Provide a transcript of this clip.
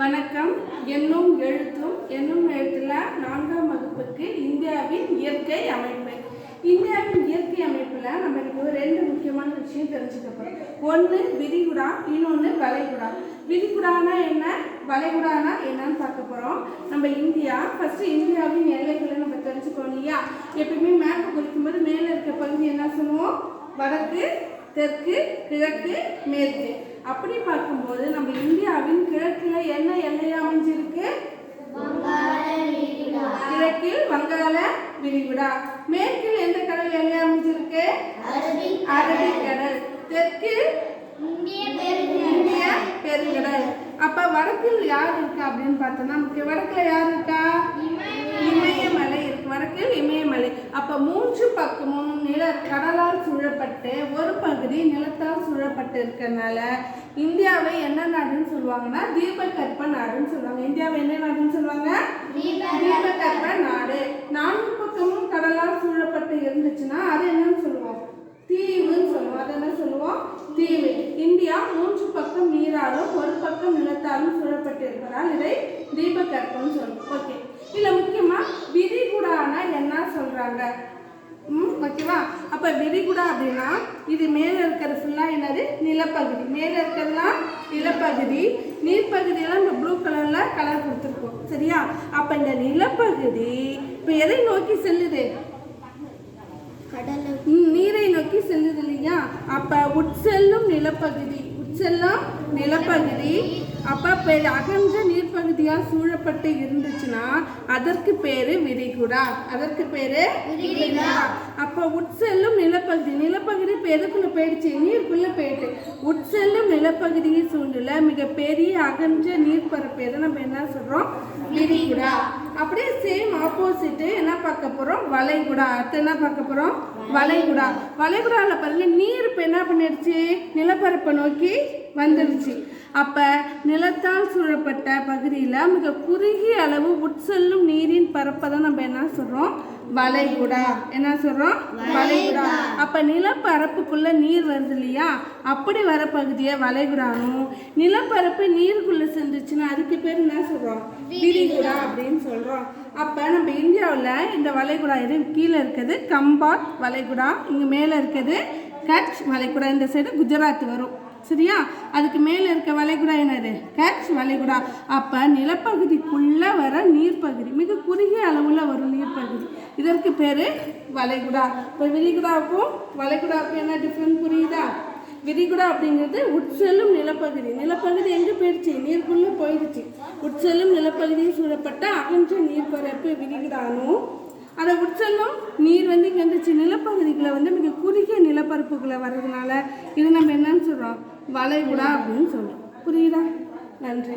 வணக்கம். என்னும் எழுத்தும் என்னும் எழுத்துல நான்காம் வகுப்புக்கு இந்தியாவின் இயற்கை அமைப்பு. இந்தியாவின் இயற்கை அமைப்புல நம்ம இப்போ ரெண்டு முக்கியமான விஷயம் தெரிஞ்சுக்க ஒன்று விரிகுடா இன்னொன்று வளைகுடா. விரிகுடானா என்ன? வளைகுடானா என்னன்னு பார்க்க போறோம். நம்ம இந்தியா ஃபர்ஸ்ட் இந்தியாவின் எல்லைகளை நம்ம தெரிஞ்சுக்கணும் இல்லையா? எப்பயுமே மேப் குறிக்கும்போது மேலே இருக்க பகுதி என்ன சொல்லுவோம்? வடக்கு தெற்கு கிழக்கு மேற்கு. அப்படி பார்க்கும்போது நம்ம இந்தியாவின் விரிகுடா மேற்கில் எந்த கடல் எல்லை அமைஞ்சிருக்கு? அரபிக் கடல். தெற்கில் இந்திய பெருங்கடல். அப்ப வடக்கில் யார் இருக்கா அப்படின்னு பார்த்தோம்னா வடக்குல யார் இருக்கா? இமயமலை. இருக்கு. வடக்கில் இமயமலை. அப்ப மூன்று பக்கமும் நில கடலால் சூழப்பட்டு ஒரு பகுதி நிலத்தால் சூழப்பட்டு இருக்கறனால இந்தியாவை என்ன நாடுன்னு சொல்லுவாங்கன்னா தீபகற்ப நாடுன்னு சொல்லுவாங்க. இந்தியாவை என்ன நாடுன்னு தீபகற்ப நாடு நான்கு பக்கமும் கடலால் சூழப்பட்டு இருந்துச்சுன்னா அது என்னன்னு சொல்லுவோம். தீவுன்னு சொல்லுவோம். அது என்ன சொல்லுவோம்? தீவு. இந்தியா மூன்று பக்கம் நீராலும் ஒரு பக்கம் நிலத்தாலும் சூழப்பட்டு இருப்பதால் இதை தீபகற்பம்னு சொல்லுவோம். ஓகே. இதில் முக்கியமாக விரிகுடானா என்ன சொல்கிறாங்க ம் ஓகேவா? அப்போ விரிகுடா அப்படின்னா இது மேலே இருக்கிற ஃபுல்லாக என்னது? நிலப்பகுதி. மேல இருக்கிறதுலாம் நிலப்பகுதி. நீர்ப்பகுதியெல்லாம் இந்த ப்ளூ கலர்ல கலர் கொடுத்துருக்கோம். சரியா? அப்ப இந்த நிலப்பகுதி இப்ப எதை நோக்கி செல்லுது? ம், நீரை நோக்கி செல்லுது இல்லையா? அப்ப உட்செல்லும் நிலப்பகுதி. உட்செல்லும் நிலப்பகுதி. அப்ப அகன்ற நீர்ப்பகுதியால் சூழப்பட்டு இருந்துச்சுன்னா அதற்கு பேரு விரிகுடா. அதற்கு பேரு அப்ப உட்செல்லும் நிலப்பகுதி நிலப்பகுதி இப்ப எதுக்குள்ள போயிடுச்சு நீருக்குள்ள போயிட்டு. உட்செல்லும் நிலப்பகுதியை சூழ்ந்துள்ள மிக பெரிய அகன்ற நீர்ப்பரப்பு எதை நம்ம என்ன சொல்றோம்? விரிகுடா. அப்படியே சேம் ஆப்போசிட் என்ன பார்க்க போறோம்? வளைகுடா. அடுத்து என்ன பார்க்க போறோம்? வளைகுடா. வளைகுடாவில் பாருங்க நீர் இப்போ என்ன பண்ணிடுச்சு? நிலப்பரப்பை நோக்கி வந்துடுச்சு. அப்போ நிலத்தால் சூழப்பட்ட பகுதியில் மிக குறுகிய அளவு உட்செல்லும் நீரின் பரப்பை தான் நம்ம என்ன சொல்கிறோம் வளைகுடா. என்ன சொல்கிறோம் வளைகுடா. அப்போ நிலப்பரப்புக்குள்ள நீர் வருது இல்லையா? அப்படி வர பகுதியை வளைகுடானும் நிலப்பரப்பு நீருக்குள்ளே சென்றுச்சுன்னா அதுக்கு பேர் என்ன சொல்கிறோம் விரிகுடா அப்படின்னு சொல்கிறோம் அப்போ நம்ம இந்தியாவில் இந்த வளைகுடா இது கீழே இருக்குது. கம்பாத் வளைகுடா இங்கே மேலே இருக்குது. கட்ச் வளைகுடா இந்த சைடு குஜராத் வரும். சரியா? அதுக்கு மேலே இருக்க வளைகுடா என்னது? கட்ச் வளைகுடா. அப்போ நிலப்பகுதிக்குள்ளே வர நீர்ப்பகுதி மிக குறுகிய அளவில் வரும் நீர்ப்பகுதி. இதற்கு பேர் வளைகுடா. இப்போ விரிகுடாவுக்கும் வளைகுடாவுக்கும் என்ன டிஃப்ரெண்ட் புரியுதா? விரிகுடா அப்படிங்கிறது உட்செல்லும் நிலப்பகுதி. நிலப்பகுதி எங்கே போயிடுச்சு நீர் போயிடுச்சு. உட்செல்லும் நிலப்பகுதியில் சூழப்பட்ட அகன்ற நீர்பரப்பு விரிகுடானும் அதை உட்செல்லும் நீர் வந்து இங்கே வந்துச்சு. நிலப்பகுதிகளை வந்து மிக குறுகிய நிலப்பரப்புகளை வர்றதுனால இது நம்ம என்னன்னு சொல்கிறோம் வளைகுடா அப்படின்னு சொல்கிறோம் புரியுதா? நன்றி.